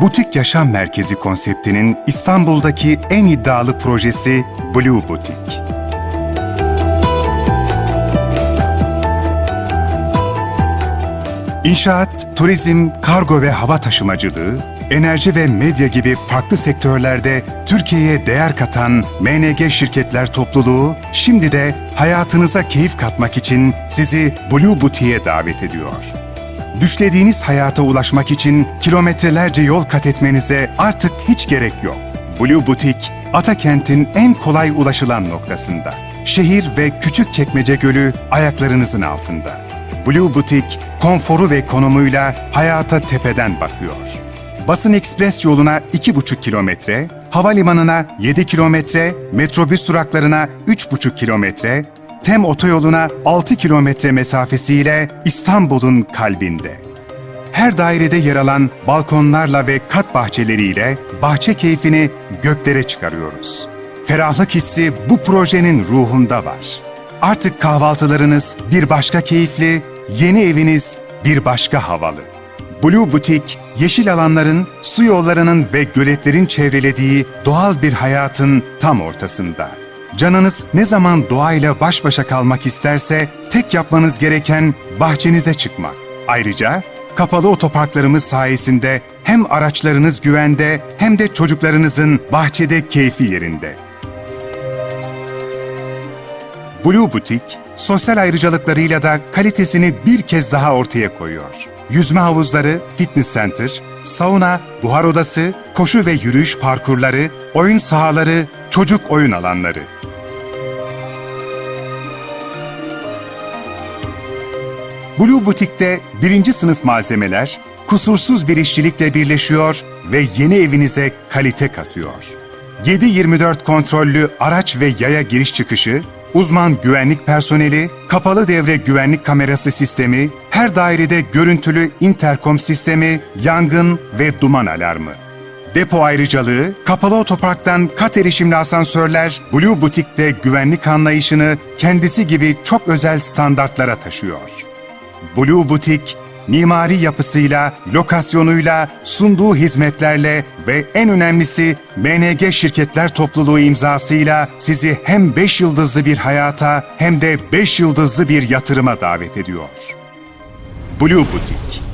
Butik Yaşam Merkezi konseptinin İstanbul'daki en iddialı projesi Blue Butik. İnşaat, turizm, kargo ve hava taşımacılığı, enerji ve medya gibi farklı sektörlerde Türkiye'ye değer katan MNG şirketler topluluğu şimdi de hayatınıza keyif katmak için sizi Blue Butik'e davet ediyor. Düşlediğiniz hayata ulaşmak için kilometrelerce yol kat etmenize artık hiç gerek yok. Blue Butik, Atakent'in en kolay ulaşılan noktasında. Şehir ve küçük çekmece gölü ayaklarınızın altında. Blue Butik, konforu ve konumuyla hayata tepeden bakıyor. Basın Ekspres yoluna 2,5 kilometre, havalimanına 7 kilometre, metrobüs duraklarına 3,5 kilometre, TEM otoyoluna 6 kilometre mesafesiyle İstanbul'un kalbinde. Her dairede yer alan balkonlarla ve kat bahçeleriyle bahçe keyfini göklere çıkarıyoruz. Ferahlık hissi bu projenin ruhunda var. Artık kahvaltılarınız bir başka keyifli, yeni eviniz bir başka havalı. Blue Butik, yeşil alanların, su yollarının ve göletlerin çevrelediği doğal bir hayatın tam ortasında. Canınız ne zaman doğayla baş başa kalmak isterse tek yapmanız gereken bahçenize çıkmak. Ayrıca kapalı otoparklarımız sayesinde hem araçlarınız güvende hem de çocuklarınızın bahçede keyfi yerinde. Blue Butik, sosyal ayrıcalıklarıyla da kalitesini bir kez daha ortaya koyuyor. Yüzme havuzları, fitness center, sauna, buhar odası, koşu ve yürüyüş parkurları, oyun sahaları, çocuk oyun alanları. Blue Butik'te birinci sınıf malzemeler kusursuz bir işçilikle birleşiyor ve yeni evinize kalite katıyor. 7-24 kontrollü araç ve yaya giriş çıkışı, uzman güvenlik personeli, kapalı devre güvenlik kamerası sistemi, her dairede görüntülü interkom sistemi, yangın ve duman alarmı. Depo ayrıcalığı, kapalı otoparktan kat erişimli asansörler, Blue Butik'te güvenlik anlayışını kendisi gibi çok özel standartlara taşıyor. Blue Butik, mimari yapısıyla, lokasyonuyla, sunduğu hizmetlerle ve en önemlisi MNG şirketler topluluğu imzasıyla sizi hem 5 yıldızlı bir hayata hem de 5 yıldızlı bir yatırıma davet ediyor. Blue Butik